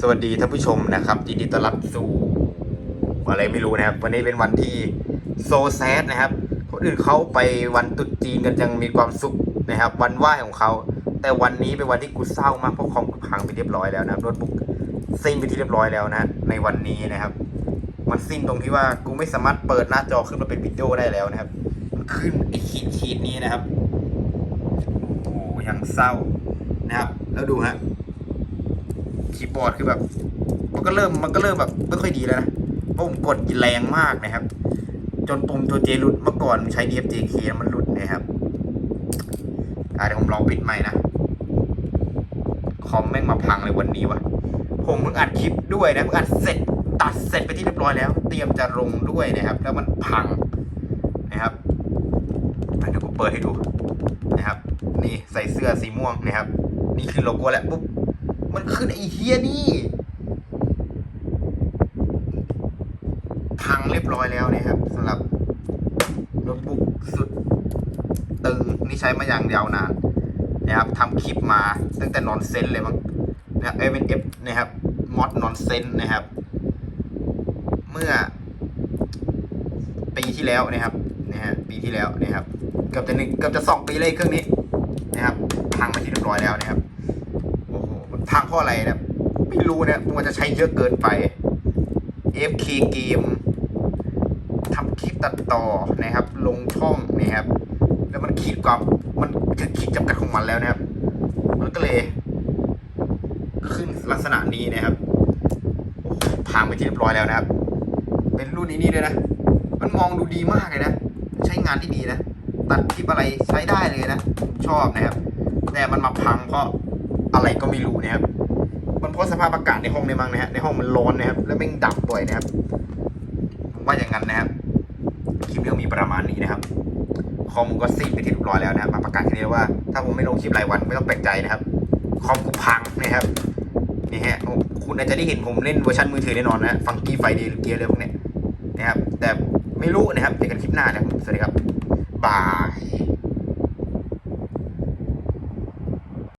สวัสดีท่านผู้ชมนะครับยินดีต้อนรับสู่อะไรไม่รู้นะครับ วันนี้เป็นวันที่โซแซดนะครับคนอื่นเขาไปวันตรุษจีนกันยังมีความสุขนะครับ วันไหว้ของเขา แต่วันนี้เป็นวันที่กูเศร้ามากเพราะคอมกูพังไปเรียบร้อยแล้วนะครับโน้ตบุ๊กซิ่งไปที่เรียบร้อยแล้วนะในวันนี้นะครับ มันซิ่งตรงที่ว่ากูไม่สามารถเปิดหน้าจอขึ้นมาเป็นวิดีโอได้แล้วนะครับ มันขึ้นไอขีดขีดนี้นะครับโอ้โหยังเศร้านะครับ แล้วดูฮะ คีย์บอร์ดคือแบบ มันก็เริ่มมันก็เริ่มแบบไม่ค่อยดีแล้วนะเพราะผมกดแรงมากนะครับ จนปุ่มตัวเจหลุดเมื่อก่อนใช้ DFJK มันหลุดนะครับอะเดี๋ยวผมลองปิดใหม่นะคอมแม่งมาพังเลยวันนี้วะผมเพิ่งอัดคลิปด้วยนะเพิ่งอัดเสร็จตัดเสร็จไปที่เรียบร้อยแล้ว เตรียมจะลงด้วยนะครับ แล้วมันพังนะครับเดี๋ยวผมเปิดให้ดูนะครับ นี่ใส่เสื้อสีม่วงนะครับ นี่คือโลโก้แหล้วปุ๊บ มันขึ้นไอ้เฮียนี่ พังเรียบร้อยแล้วนะครับสำหรับโน้ตบุ๊กสุดตึงนี่ใช้มาอย่างยาวนานนะครับทำคลิปมาตั้งแต่นอนเซนเลยมั้งนะครับเอเวนเอฟนะครับมอดนอนเซนนะครับ เมื่อ ปีที่แล้วนะครับนะฮะปีที่แล้วนะครับเกือบจะหนึ่งเกือบจะสองปีเลยเครื่องนี้นะครับพังไปที่เรียบร้อยแล้วนะครับ พังเพราะอะไรนะไม่รู้นะมันจะใช้เยอะเกินไป FK เกมทำคลิปตัดต่อนะครับ ลงช่องนะครับ แล้วมันขีดความมันถึงขีดจำกัดของมันแล้วนะครับ มันก็เลยขึ้นลักษณะนี้นะครับพังไปที่เรียบร้อยแล้วนะครับ เป็นรุ่นนี้นี่ด้วยนะ มันมองดูดีมากเลยนะ ใช้งานที่ดีนะ ตัดคลิปอะไรใช้ได้เลยนะ ชอบนะครับ แต่มันมาพังเพราะ อะไรก็ไม่รู้นะครับ มันเพราะสภาพอากาศในห้องในมั้งนะฮะ ในห้องมันร้อนนะครับ แล้วแม่งดับบ่อยนะครับ ผมว่าอย่างนั้นนะครับ คลิปนี้มีประมาณนี้นะครับ คอมก็ซีดไปที่เรียบร้อยแล้วนะครับ มาประกาศแค่นี้ว่า ถ้าผมไม่ลงคลิปรายวันไม่ต้องแปลกใจนะครับ คอมกูพังนะครับ นี่ฮะโอ้คุณอาจจะได้เห็นผมเล่นเวอร์ชันมือถือแน่นอนนะ ฟังกี้ไฟดีหรือเกียร์อะไรพวกเนี้ยนะครับ แต่ไม่รู้นะครับเจอกันคลิปหน้านะครับ สวัสดีครับ บาย